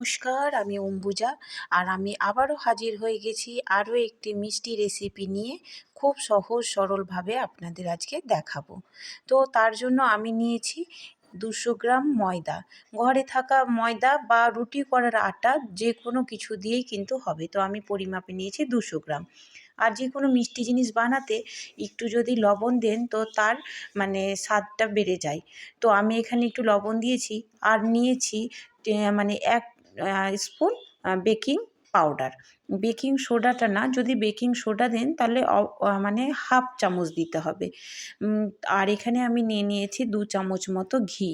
নমস্কার, আমি অম্বুজা আর আমি আবারও হাজির হয়ে গেছি আরও একটি মিষ্টি রেসিপি নিয়ে খুব সহজ সরলভাবে আপনাদের আজকে দেখাবো। তো তার জন্য আমি নিয়েছি দুশো গ্রাম ময়দা। ঘরে থাকা ময়দা বা রুটি করার আটা যে কোনো কিছু দিয়েই কিন্তু হবে। তো আমি পরিমাপে নিয়েছি দুশো গ্রাম। আর যে কোনো মিষ্টি জিনিস বানাতে একটু যদি লবণ দেন তো তার মানে স্বাদটা বেড়ে যায়। তো আমি এখানে একটু লবণ দিয়েছি আর নিয়েছি মানে এক স্পুন বেকিং পাউডার বেকিং সোডাটা না, যদি বেকিং সোডা দেন, তাহলে মানে হাফ চামচ দিতে হবে। আর এখানে আমি নিয়ে নিয়েছি দু চামচ মতো ঘি।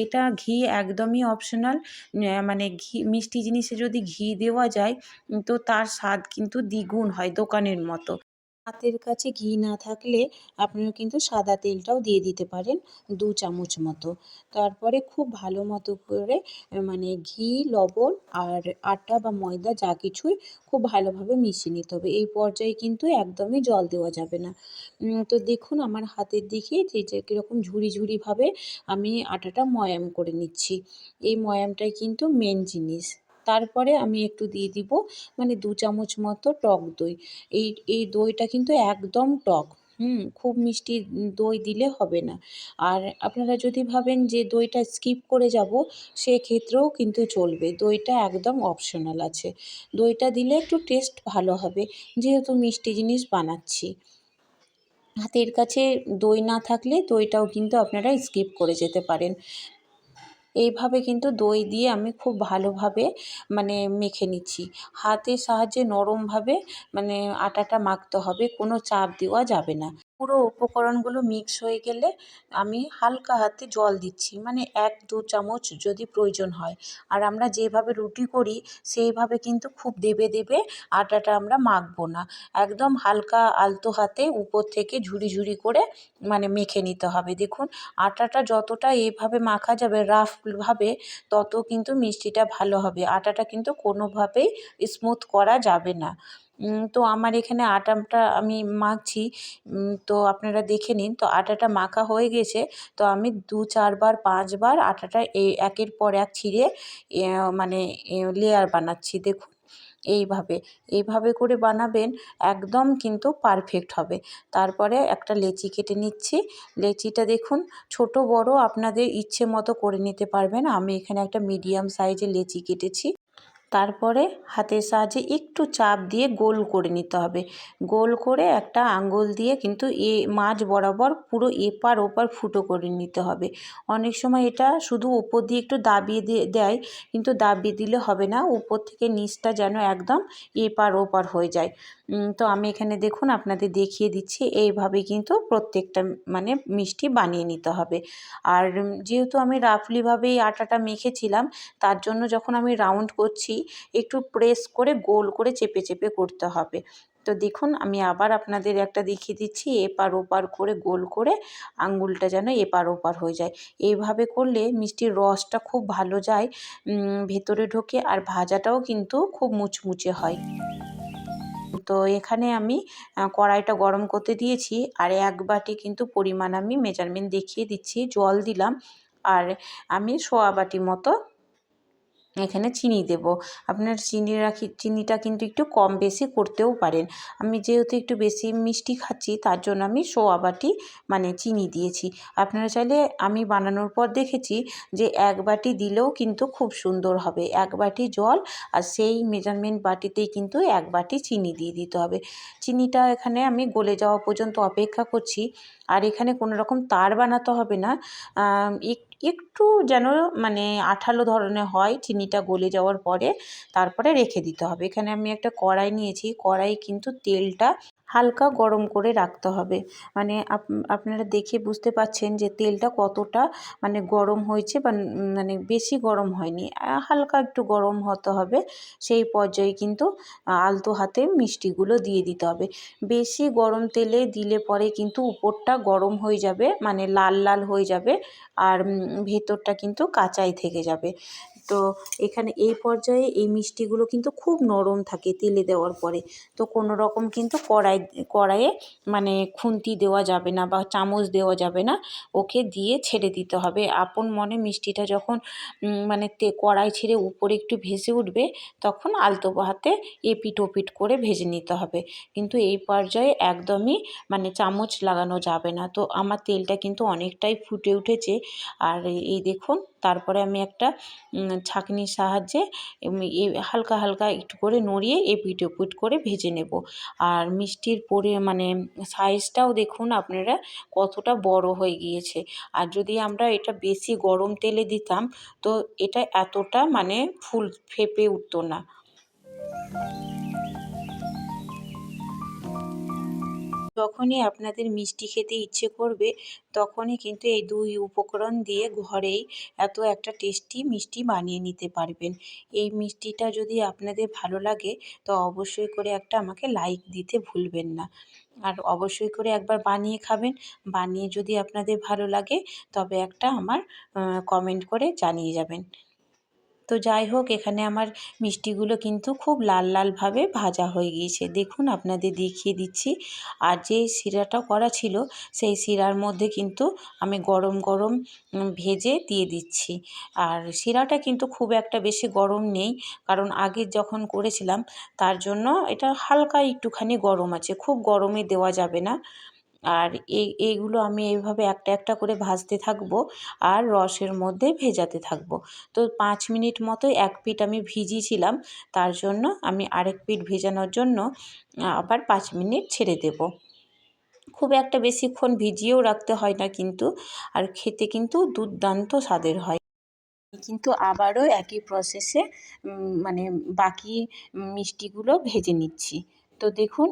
এটা ঘি একদমই অপশনাল মানে ঘি, মিষ্টি জিনিসে যদি ঘি দেওয়া যায়, তো তার স্বাদ কিন্তু দ্বিগুণ হয় দোকানের মতো। হাতের কাছে ঘি না থাকলে আপনারা কিন্তু সাদা তেলটাও দিয়ে দিতে পারেন দু চামচ মতো। তারপরে খুব ভালো মতো করে মানে ঘি, লবণ আর আটা বা ময়দা যা কিছুই খুব ভালোভাবে মিশিয়ে নিতে হবে। এই পর্যায়ে কিন্তু একদমই জল দেওয়া যাবে না। তো দেখুন আমার হাতের দিকে যে যে কীরকম ঝুড়ি ঝুড়িভাবে আমি আটাটা ময়াম করে নিচ্ছি। এই ময়ামটাই কিন্তু মেন জিনিস। তারপরে আমি একটু দিয়ে দিব মানে দু চামচ মতো টক দই। এই এই দইটা কিন্তু একদম টক, হুম, খুব মিষ্টি দই দিলে হবে না। আর আপনারা যদি ভাবেন যে দইটা স্কিপ করে যাব, সেক্ষেত্রেও কিন্তু চলবে। দইটা একদম অপশনাল আছে। দইটা দিলে একটু টেস্ট ভালো হবে, যেহেতু মিষ্টি জিনিস বানাচ্ছি। হাতের কাছে দই না থাকলে দইটাও কিন্তু আপনারা স্কিপ করে যেতে পারেন। এইভাবে কিন্তু দই দিয়ে আমি খুব ভালোভাবে মানে মেখে নিচ্ছি। হাতের সাহায্যে নরমভাবে মানে আটাটা মাখতে হবে, কোনো চাপ দেওয়া যাবে না। পুরো উপকরণগুলো মিক্স হয়ে গেলে আমি হালকা হাতে জল দিচ্ছি। মানে এক, দু চামচ যদি প্রয়োজন হয়। আর আমরা যেভাবে রুটি করি, সেইভাবে কিন্তু খুব দেবে দেবে আটাটা আমরা মাখবো না। একদম হালকা আলতো হাতে উপর থেকে ঝুড়ি ঝুড়ি করে মানে মেখে নিতে হবে। দেখুন, আটাটা যতটা এভাবে মাখা যাবে রাফভাবে তত কিন্তু মিষ্টিটা ভালো হবে। আটাটা কিন্তু কোনোভাবেই স্মুথ করা যাবে না। তো আমার এখানে আটাটা আমি মাখছি। তো আপনারা দেখে নিন, তো আটাটা মাখা হয়ে গেছে। তো আমি দু চারবার পাঁচবার আটাটা এই একের পর এক ছিঁড়ে মানে লেয়ার বানাচ্ছি, দেখুন। এইভাবে এইভাবে করে বানাবেন, একদম কিন্তু পারফেক্ট হবে। তারপরে একটা লেচি কেটে নিচ্ছি। লেচিটা দেখুন, ছোট, বড়, আপনাদের ইচ্ছে মতো করে নিতে পারবেন। আমি এখানে একটা মিডিয়াম সাইজের লেচি কেটেছি। তারপরে হাতের সাহায্যে একটু চাপ দিয়ে গোল করে নিতে হবে। গোল করে একটা আঙ্গুল দিয়ে কিন্তু এ মাঝ বরাবর পুরো এপার ওপার ফুটো করে নিতে হবে। অনেক সময় এটা শুধু ওপর দিয়ে একটু দাবিয়ে দিয়ে দেয়, কিন্তু দাবিয়ে দিলে হবে না। উপর থেকে নিচটা যেন একদম এপার ওপার হয়ে যায়। তো আমি এখানে দেখুন আপনাদের দেখিয়ে দিচ্ছি। এইভাবে কিন্তু প্রত্যেকটা মানে মিষ্টি বানিয়ে নিতে হবে। আর যেহেতু আমি রাফলিভাবে এই আটাটা মেখেছিলাম, তার জন্য যখন আমি রাউন্ড করছি একটু প্রেস করে গোল করে চেপে চেপে করতে হবে। তো দেখুন, আমি আবার আপনাদের একটা দেখিয়ে দিচ্ছি, এপার ওপার করে গোল করে আঙ্গুলটা যেন এপার ওপার হয়ে যায়। এইভাবে করলে মিষ্টির রসটা খুব ভালো যায় ভেতরে ঢোকে আর ভাজাটাও কিন্তু খুব মুচমুচে হয়। তো এখানে আমি কড়াইটা গরম করতে দিয়েছি আর এক বাটি কিন্তু পরিমাণ আমি মেজারমেন্ট দেখিয়ে দিচ্ছি, জল দিলাম। আর আমি সোয়া বাটি মতো এখানে চিনি দেব। আপনার চিনি রাখি, চিনিটা কিন্তু একটু কম বেশি করতেও পারেন। আমি যেহেতু একটু বেশি মিষ্টি খাচ্ছি, তার জন্য আমি সোয়া বাটি মানে চিনি দিয়েছি। আপনারা চাইলে আমি বানানোর পর দেখেছি যে এক বাটি দিলেও কিন্তু খুব সুন্দর হবে। এক বাটি জল আর সেই মেজারমেন্ট বাটিতেই কিন্তু এক বাটি চিনি দিয়ে দিতে হবে। চিনিটা এখানে আমি গলে যাওয়া পর্যন্ত অপেক্ষা করছি। আর এখানে কোনো রকম তার বানাতে হবে না। একটু যেন মানে আঠালো ধরনের হয়, চিনিটা গলে যাওয়ার পরে তারপরে রেখে দিতে হবে। এখানে আমি একটা কড়াই নিয়েছি। কড়াই কিন্তু তেলটা হালকা গরম করে রাখতে হবে। মানে আপনারা দেখে বুঝতে পাচ্ছেন যে তেলটা কতটা মানে গরম হয়েছে বা মানে বেশি গরম হয়নি। হালকা একটু গরম হতে হবে, সেই পর্যায়ে কিন্তু আলতো হাতে মিষ্টিগুলো দিয়ে দিতে হবে। বেশি গরম তেলে দিলে পরে কিন্তু উপরটা গরম হয়ে যাবে মানে লাল লাল হয়ে যাবে আর ভেতরটা কিন্তু কাঁচাই থেকে যাবে। তো এখানে এই পর্যায়ে এই মিষ্টিগুলো কিন্তু খুব নরম থাকে তেলে দেওয়ার পরে। তো কোনো রকম কিন্তু কড়াই কড়াইয়ে মানে খুন্তি দেওয়া যাবে না বা চামচ দেওয়া যাবে না। ওকে দিয়ে ছেড়ে দিতে হবে। আপন মনে মিষ্টিটা যখন মানে তে, কড়াই ছেড়ে উপরে একটু ভেসে উঠবে, তখন আলতো হাতে এপিট ওপিট করে ভেজে নিতে হবে। কিন্তু এই পর্যায়ে একদমই মানে চামচ লাগানো যাবে না। তো আমার তেলটা কিন্তু অনেকটাই ফুটে উঠেছে। আর এই দেখুন তারপরে আমি একটা ছাঁকনির সাহায্যে হালকা হালকা একটু করে নড়িয়ে এপিট ওপিট করে ভেজে নেব। আর মিষ্টির পরে মানে সাইজটাও দেখুন আপনারা কতটা বড় হয়ে গিয়েছে। আর যদি আমরা এটা বেশি গরম তেলে দিতাম, তো এটা এতটা মানে ফুল ফেঁপে উঠতো না। যখনই আপনাদের মিষ্টি খেতে ইচ্ছে করবে, তখনই কিন্তু এই দুই উপকরণ দিয়ে ঘরেই এত একটা টেস্টি মিষ্টি বানিয়ে নিতে পারবেন। এই মিষ্টিটা যদি আপনাদের ভালো লাগে, তো অবশ্যই করে একটা আমাকে লাইক দিতে ভুলবেন না। আর অবশ্যই করে একবার বানিয়ে খাবেন, বানিয়ে যদি আপনাদের ভালো লাগে, তবে একটা আমার কমেন্ট করে জানিয়ে যাবেন। তো যাই হোক, এখানে আমার মিষ্টিগুলো কিন্তু খুব লাল লালভাবে ভাজা হয়ে গিয়েছে। দেখুন, আপনাদের দেখিয়ে দিচ্ছি। আর যে শিরাটা করা ছিল, সেই শিরার মধ্যে কিন্তু আমি গরম গরম ভেজে দিয়ে দিচ্ছি। আর শিরাটা কিন্তু খুব একটা বেশি গরম নেই, কারণ আগে যখন করেছিলাম, তার জন্য এটা হালকা একটুখানি গরম আছে। খুব গরমে দেওয়া যাবে না। আর এই এইগুলো আমি এইভাবে একটা একটা করে ভাজতে থাকব আর রসের মধ্যে ভেজাতে থাকব। তো পাঁচ মিনিট মতো এক পিঠ আমি ভিজিয়েছিলাম, তার জন্য আমি আরেক পিঠ ভেজানোর জন্য আবার পাঁচ মিনিট ছেড়ে দেবো। খুব একটা বেশিক্ষণ ভিজিয়েও রাখতে হয় না কিন্তু, আর খেতে কিন্তু দুর্দান্ত স্বাদের হয়। কিন্তু আবারও একই প্রসেসে মানে বাকি মিষ্টিগুলো ভেজে নিচ্ছি। তো দেখুন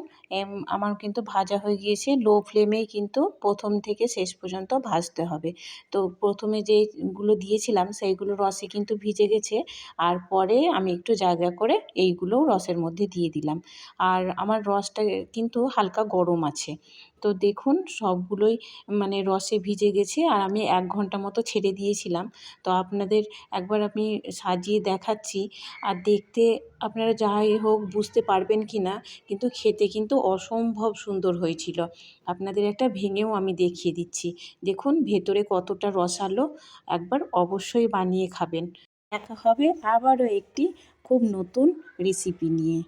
আমার কিন্তু ভাজা হয়ে গিয়েছে। লো ফ্লেমেই কিন্তু প্রথম থেকে শেষ পর্যন্ত ভাজতে হবে। তো প্রথমে যেগুলো দিয়েছিলাম, সেইগুলো রসে কিন্তু ভিজে গেছে। আর পরে আমি একটু জায়গা করে এইগুলোও রসের মধ্যে দিয়ে দিলাম। আর আমার রসটা কিন্তু হালকা গরম আছে। তো দেখুন সবগুলোই মানে রসে ভিজে গেছে আর আমি এক ঘণ্টা মতো ছেড়ে দিয়েছিলাম। তো আপনাদের একবার আমি সাজিয়ে দেখাচ্ছি। আর দেখতে আপনারা যাই হোক বুঝতে পারবেন কি না কিন্তু খেতে কিন্তু অসম্ভব সুন্দর হয়েছিল। আপনাদের একটা ভেঙেও আমি দেখিয়ে দিচ্ছি। দেখুন ভেতরে কতটা রসালো, একবার অবশ্যই বানিয়ে খাবেন। দেখা হবে আবারও একটি খুব নতুন রেসিপি নিয়ে।